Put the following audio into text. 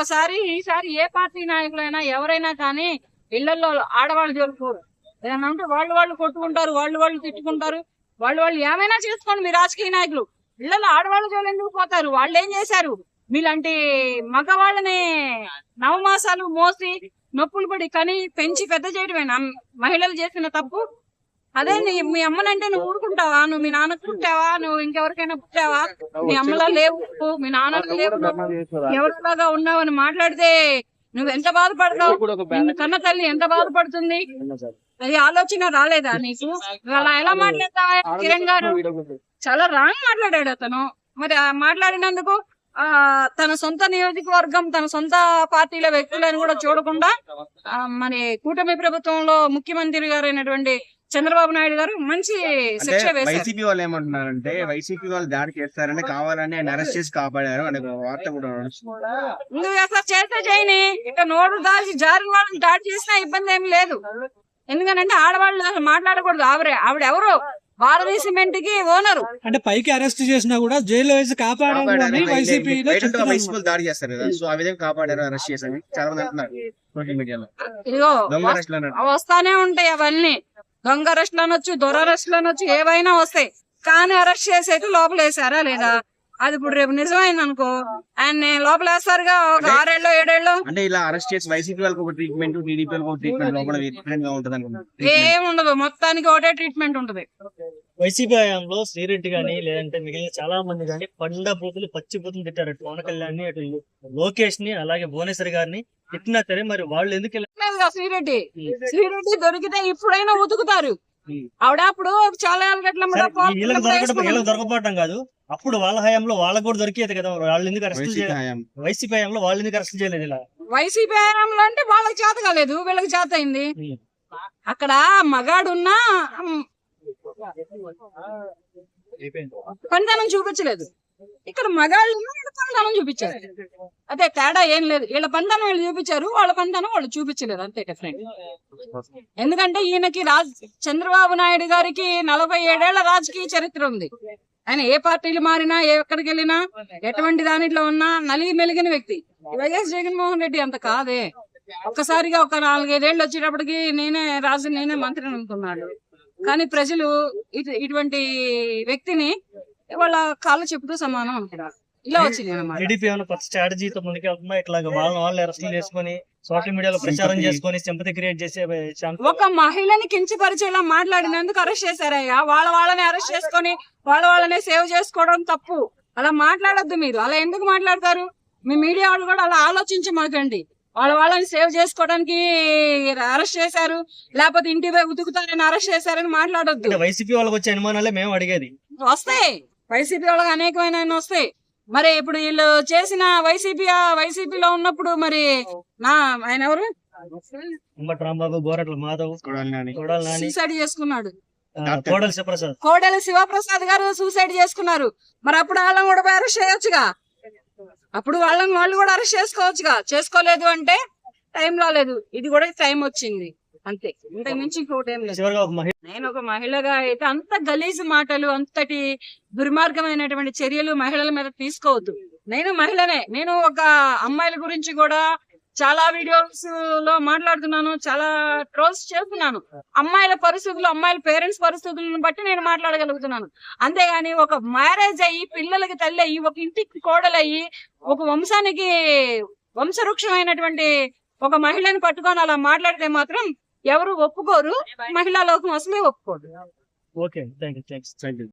ఒక్కసారి ఈసారి ఏ పార్టీ నాయకులైనా ఎవరైనా కానీ ఇళ్ళలో ఆడవాళ్ళు జరుపుకోరు. ఏదైనా ఉంటే వాళ్ళు వాళ్ళు కొట్టుకుంటారు వాళ్ళు వాళ్ళు తిట్టుకుంటారు. వాళ్ళు వాళ్ళు ఏమైనా చేసుకోండి మీ రాజకీయ నాయకులు. ఇళ్ళలో ఆడవాళ్ళు జోలు ఎందుకు పోతారు? వాళ్ళు ఏం చేశారు? మీలాంటి మగవాళ్ళని నవమాసాలు మోసి నొప్పులు పడి కని పెంచి పెద్ద చేయడమే మహిళలు చేసిన తప్పు? అదే నీ మీ అమ్మనంటే నువ్వు ఊరుకుంటావా? నువ్వు మీ నాన్నకు పుట్టావా? నువ్వు ఇంకెవరికైనా పుట్టావా? మీ అమ్మలా లేవు మీ నాన్న లేవు ఎవరిలాగా ఉన్నావు అని మాట్లాడితే నువ్వు ఎంత బాధపడతావు? నిన్ను కన్న తల్లి ఎంత బాధపడుతుంది? అది ఆలోచన రాలేదా నీకు? అలా ఎలా మాట్లాడతావా కిరణ్ గారు? చాలా రాంగ్ మాట్లాడాడు అతను. మరి మాట్లాడినందుకు ఆ తన సొంత నియోజకవర్గం తన సొంత పార్టీల వ్యక్తులను కూడా చూడకుండా మరి కూటమి ప్రభుత్వంలో ముఖ్యమంత్రి గారైనటువంటి చంద్రబాబు నాయుడు గారు మంచి శిక్ష వైసీపీ వాళ్ళు ఏమంటున్నారంటే వైసీపీ వాళ్ళు దాడి చేస్తారని కావాలని ఆయన అరెస్ట్ చేసి కాపాడారు అనే వార్త కూడా. నువ్వు అసలు చేస్తే చేయని ఇక నోరు దాచి జారిన వాళ్ళని దాడి చేసినా ఇబ్బంది ఏమి లేదు. ఎందుకంటే ఆడవాళ్ళు అసలు మాట్లాడకూడదు. ఆవిడ ఆవిడ ఎవరు భారతీయ సిమెంట్కి ఓనరు. అంటే పైకి అరెస్ట్ చేసినా కూడా జైల్లో వేసి కాపాడాలి కాపాడారు. అని వైసీపీలో బయట ఉంటే చెప్తున్నారు. వైసీపీ వాళ్ళు దాడి చేస్తారు కదా. సో ఆ విధంగా కాపాడారు అరెస్ట్ చేశారు చాలా మంది అంటున్నారు సోషల్ మీడియాలో వస్తానే ఉంటాయి అవన్నీ. దొంగ అరెస్టులు అనొచ్చు దొర అరెస్టులు అనొచ్చు ఏవైనా వస్తాయి. కానీ అరెస్ట్ చేసేది లోపల వేసారా లేదా? అది ఇప్పుడు రేపు నిజమైంది అనుకో ఆయన లోపల వేస్తారుగా ఒక ఆరేళ్ళు ఏడేళ్ళు. అంటే ఇలా అరెస్ట్ చేసి వైసీపీ వాళ్ళకి ఒక ట్రీట్మెంట్ టీడీపీ వాళ్ళకి ఒక ట్రీట్మెంట్ లోపల డిఫరెంట్గా ఉంటుంది అనుకుంటున్నాను ఏం ఉండదు మొత్తానికి ఒకటే ట్రీట్మెంట్ ఉంటది. వైసీపీ హయాంలో శ్రీరెడ్డి గాని లేదంటే మిగిలిన చాలా మంది గాని పండ బూతులు పచ్చి బూతులు తిట్టారు. అటు పవన్ కళ్యాణ్ అటు లోకేష్ని అలాగే భువనేశ్వర్ గారిని తిట్టినా సరే మరి వాళ్ళు ఎందుకు శ్రీరెడ్డి. శ్రీరెడ్డి దొరికితే ఇప్పుడైనా ఉతుకుతారు. ఆవిడ అప్పుడు చాలా దొరకపోవడం కాదు. అప్పుడు వాళ్ళ హయాంలో వాళ్ళకు కూడా దొరికేది కదా వాళ్ళు ఎందుకు అరెస్ట్ హయాం వైసీపీ హయాంలో వాళ్ళు ఎందుకు అరెస్ట్ చేయలేదు ఇలా? వైసీపీ హయాంలో అంటే వాళ్ళకి చేత కాలేదు. వీళ్ళకి చేత అయింది. అక్కడ మగాడున్నా కొంతనం చూపించలేదు. ఇక్కడ మగాళ్ళు వీళ్ళ చూపించారు. అదే తేడా ఏం లేదు. వీళ్ళ పంతనం వీళ్ళు చూపించారు వాళ్ళ పంతనం వాళ్ళు చూపించలేదు. అంతే డిఫరెంట్ ఎందుకంటే ఈయనకి రాజ్ చంద్రబాబు నాయుడు గారికి నలభై ఏడేళ్ళ రాజకీయ చరిత్ర ఉంది. ఆయన ఏ పార్టీలు మారినా ఎక్కడికి వెళ్ళినా ఎటువంటి దానిలో ఉన్నా నలిగి మెలిగిన వ్యక్తి. వైఎస్ జగన్మోహన్ రెడ్డి అంత కాదే. ఒక్కసారిగా ఒక నాలుగైదేళ్ళు వచ్చేటప్పటికి నేనే రాజు నేనే మంత్రిని అనుకున్నాడు కానీ ప్రజలు ఇటు ఇటువంటి వ్యక్తిని వాళ్ళ కాళ్ళు చెప్పుతూ సమానం ఇలా వచ్చింది అనమాట టీడీపీ ఏమైనా కొత్త స్ట్రాటజీతో ముందుకెళ్తుందా ఇట్లా వాళ్ళ వాళ్ళు అరెస్ట్ చేసుకొని సోషల్ మీడియాలో ప్రచారం. చేసుకొని సింపతి క్రియేట్ చేసే ఛాన్స్ ఒక మహిళని కించపరిచేలా మాట్లాడినందుకు అరెస్ట్ చేశారయ్యా. వాళ్ళ వాళ్ళని అరెస్ట్ చేసుకొని వాళ్ళ వాళ్ళనే సేవ్ చేసుకోవడం తప్పు. అలా మాట్లాడొద్దు మీరు. అలా ఎందుకు మాట్లాడతారు? మీ మీడియా వాళ్ళు కూడా అలా ఆలోచించి మాకండి వాళ్ళ వాళ్ళని సేవ్ చేసుకోవడానికి అరెస్ట్ చేశారు లేకపోతే ఇంటి పోయి ఉతుకుతారని అరెస్ట్ చేశారని మాట్లాడొద్దు. వైసీపీ వాళ్ళకి వచ్చే అనుమానాలే మేము అడిగేది. వస్తాయి. వైసీపీ వాళ్ళకి అనేకమైన వస్తాయి. మరి ఇప్పుడు వీళ్ళు చేసిన వైసీపీ వైసీపీలో ఉన్నప్పుడు మరి నా ఆయన ఎవరు? ఉమ్మటి రాంబాబు గోరట్ల మాధవ్ కొడాలి నాని. కొడాలి నాని. సూసైడ్ చేసుకున్నాడు. కోడలి శివప్రసాద్. కోడెల శివప్రసాద్ గారు సూసైడ్ చేసుకున్నారు. మరి అప్పుడు వాళ్ళని కూడా అరెస్ట్ చేయొచ్చుగా. అప్పుడు వాళ్ళని వాళ్ళు కూడా అరెస్ట్ చేసుకోవచ్చుగా. చేసుకోలేదు అంటే టైం రాలేదు. ఇది కూడా టైం వచ్చింది. అంతే. ఇంతకు మించి ఇంకోటి ఏం లేదు. నేను ఒక మహిళగా అయితే అంత గలీజు మాటలు అంతటి దుర్మార్గమైనటువంటి చర్యలు మహిళల మీద తీసుకోవద్దు. నేను మహిళనే. నేను ఒక అమ్మాయిల గురించి కూడా చాలా వీడియోస్లో మాట్లాడుతున్నాను చాలా ట్రోల్స్ చేస్తున్నాను. అమ్మాయిల పరిస్థితులు అమ్మాయిల పేరెంట్స్ పరిస్థితులను బట్టి నేను మాట్లాడగలుగుతున్నాను. అంతేగాని ఒక మ్యారేజ్ అయ్యి పిల్లలకి తల్లి అయ్యి ఒక ఇంటికి కోడలయ్యి ఒక వంశానికి వంశవృక్షమైనటువంటి ఒక మహిళని పట్టుకొని అలా మాట్లాడితే మాత్రం ఎవరు ఒప్పుకోరు. మహిళా లోకం అసలే ఒప్పుకోరు okay thank you thanks Thank you.